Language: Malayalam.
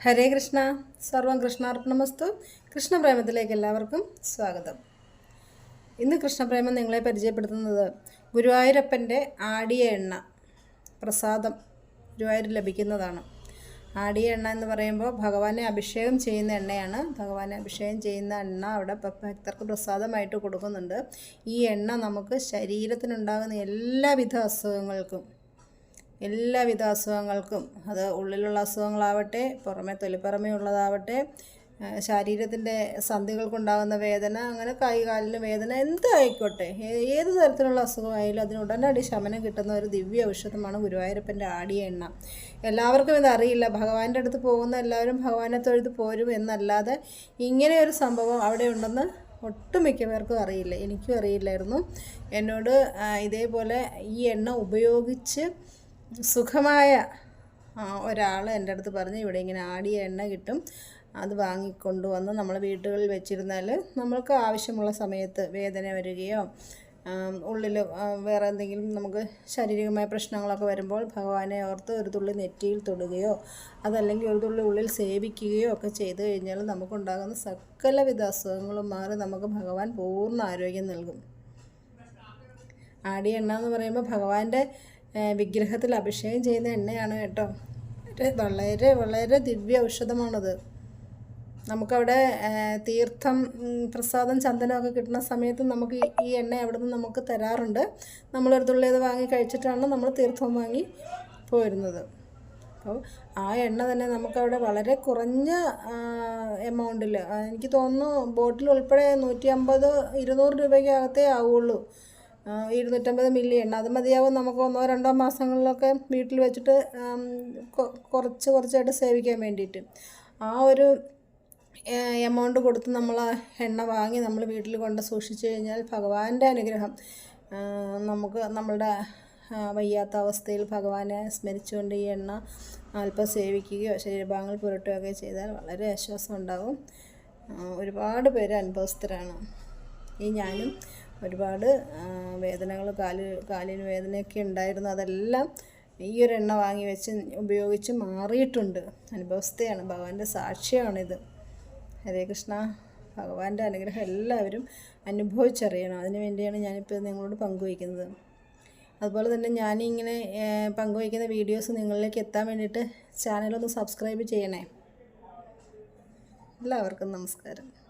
ഹരേ കൃഷ്ണ. സർവം കൃഷ്ണാർപ്പണമസ്തു. കൃഷ്ണപ്രേമത്തിലേക്ക് എല്ലാവർക്കും സ്വാഗതം. ഇന്ന് കൃഷ്ണപ്രേമം നിങ്ങളെ പരിചയപ്പെടുത്തുന്നത് ഗുരുവായൂരപ്പന്റെ ആടിയ എണ്ണ പ്രസാദം ഗുരുവായൂർ ലഭിക്കുന്നതാണ്. ആടിയ എണ്ണ എന്ന് പറയുമ്പോൾ ഭഗവാനെ അഭിഷേകം ചെയ്യുന്ന എണ്ണയാണ്. ഭഗവാനെ അഭിഷേകം ചെയ്യുന്ന എണ്ണ അവിടെ ഭക്തർക്ക് പ്രസാദമായിട്ട് കൊടുക്കുന്നുണ്ട്. ഈ എണ്ണ നമുക്ക് ശരീരത്തിനുണ്ടാകുന്ന എല്ലാവിധ അസുഖങ്ങൾക്കും എല്ലാവിധ അസുഖങ്ങൾക്കും അത് ഉള്ളിലുള്ള അസുഖങ്ങളാവട്ടെ പുറമെ തൊലിപ്പുറമേ ഉള്ളതാവട്ടെ ശരീരത്തിന്റെ സന്ധികൾക്കുണ്ടാകുന്ന വേദന അങ്ങനെ കൈകാലിന് വേദന എന്തായിക്കോട്ടെ ഏത് തരത്തിലുള്ള അസുഖമായാലും അതിന് ഉടനടി ശമനം കിട്ടുന്ന ഒരു ദിവ്യ ഔഷധമാണ് ഗുരുവായൂരപ്പന്റെ ആടിയ എണ്ണ. എല്ലാവർക്കും ഇതറിയില്ല ഭഗവാന്റെ അടുത്ത് പോകുന്ന എല്ലാവരും ഭഗവാനെ തൊഴുത് പോരും എന്നല്ലാതെ ഇങ്ങനെ ഒരു സംഭവം അവിടെ ഉണ്ടെന്ന് ഒട്ടുമിക്ക പേർക്കും അറിയില്ല. എനിക്കും അറിയില്ലായിരുന്നു. എന്നോട് ഇതേപോലെ ഈ എണ്ണ ഉപയോഗിച്ച് സുഖമായ ഒരാൾ എന്റെ അടുത്ത് പറഞ്ഞു ഇവിടെ ഇങ്ങനെ ആടിയ എണ്ണ കിട്ടും. അത് വാങ്ങിക്കൊണ്ടുവന്ന് നമ്മൾ വീടുകളിൽ വെച്ചിരുന്നാൽ നമ്മൾക്ക് ആവശ്യമുള്ള സമയത്ത് വേദന വരികയോ ഉള്ളിൽ വേറെ എന്തെങ്കിലും നമുക്ക് ശാരീരികമായ പ്രശ്നങ്ങളൊക്കെ വരുമ്പോൾ ഭഗവാനെ ഓർത്ത് ഒരു തുള്ളി നെറ്റിയിൽ തൊടുകയോ അതല്ലെങ്കിൽ ഒരു തുള്ളി ഉള്ളിൽ സേവിക്കുകയോ ഒക്കെ ചെയ്തു കഴിഞ്ഞാൽ നമുക്കുണ്ടാകുന്ന സകലവിധ അസുഖങ്ങളും മാറി നമുക്ക് ഭഗവാൻ പൂർണ ആരോഗ്യം നൽകും. ആടിയ എണ്ണ എന്ന് പറയുമ്പോൾ ഭഗവാന്റെ വിഗ്രഹത്തിൽ അഭിഷേകം ചെയ്യുന്ന എണ്ണയാണ് കേട്ടോ. വളരെ വളരെ ദിവ്യ ഔഷധമാണത്. നമുക്കവിടെ തീർത്ഥം പ്രസാദം ചന്ദനമൊക്കെ കിട്ടുന്ന സമയത്ത് നമുക്ക് ഈ- എണ്ണ അവിടെ നിന്ന് നമുക്ക് തരാറുണ്ട്. നമ്മളൊരു തുള്ളി അത് വാങ്ങി കഴിച്ചിട്ടാണ് നമ്മൾ തീർത്ഥം വാങ്ങി പോരുന്നത്. അപ്പോൾ ആ എണ്ണ തന്നെ നമുക്കവിടെ വളരെ കുറഞ്ഞ എമൗണ്ടിൽ എനിക്ക് തോന്നുന്നു ബോട്ടിൽ ഉൾപ്പെടെ നൂറ്റി അമ്പത് ഇരുന്നൂറ് രൂപയ്ക്കകത്തേ ആവുള്ളൂ. ഇരുന്നൂറ്റമ്പത് മില്ലി എണ്ണ അത് മതിയാവും നമുക്ക് ഒന്നോ രണ്ടോ മാസങ്ങളിലൊക്കെ വീട്ടിൽ വെച്ചിട്ട് കുറച്ച് കുറച്ചായിട്ട് സേവിക്കാൻ വേണ്ടിയിട്ട്. ആ ഒരു എമൗണ്ട് കൊടുത്ത് നമ്മൾ എണ്ണ വാങ്ങി നമ്മൾ വീട്ടിൽ കൊണ്ട് സൂക്ഷിച്ചു കഴിഞ്ഞാൽ ഭഗവാന്റെ അനുഗ്രഹം. നമുക്ക് നമ്മളുടെ വയ്യാത്ത അവസ്ഥയിൽ ഭഗവാനെ സ്മരിച്ചുകൊണ്ട് ഈ എണ്ണ അല്പം സേവിക്കുകയോ ശരീരഭാഗങ്ങൾ പുരട്ടുകയൊക്കെ ചെയ്താൽ വളരെ ആശ്വാസം ഉണ്ടാകും ഒരുപാട് പേര് അനുഭവസ്ഥരാണ്. ഈ ഞാനും ഒരുപാട് വേദനകൾ കാൽ കാലിന് വേദനയൊക്കെ ഉണ്ടായിരുന്നു. അതെല്ലാം ഈ ഒരു എണ്ണ വാങ്ങി വെച്ച് ഉപയോഗിച്ച് മാറിയിട്ടുണ്ട്. അനുഭവസ്ഥയാണ് ഭഗവാന്റെ സാക്ഷ്യമാണിത് ഹരേ കൃഷ്ണ. ഭഗവാന്റെ അനുഗ്രഹം എല്ലാവരും അനുഭവിച്ചറിയണം. അതിനു വേണ്ടിയാണ് ഞാനിപ്പോൾ നിങ്ങളോട് പങ്കുവയ്ക്കുന്നത്. അതുപോലെ തന്നെ ഞാനിങ്ങനെ പങ്കുവയ്ക്കുന്ന വീഡിയോസ് നിങ്ങളിലേക്ക് എത്താൻ വേണ്ടിയിട്ട് ചാനലൊന്ന് സബ്സ്ക്രൈബ് ചെയ്യണേ. എല്ലാവർക്കും നമസ്കാരം.